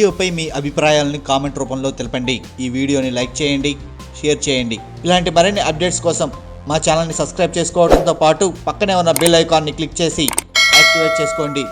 వీడియోపై మీ అభిప్రాయాలను కామెంట్ రూపంలో తెలపండి. ఈ వీడియోని లైక్ చేయండి షేర్ చేయండి. ఇలాంటి మరిన్ని అప్డేట్స్ కోసం మా ఛానల్ని సబ్స్క్రైబ్ చేసుకోవడంతో పాటు పక్కనే ఉన్న బెల్ ఐకాన్ని క్లిక్ చేసి యాక్టివేట్ చేసుకోండి.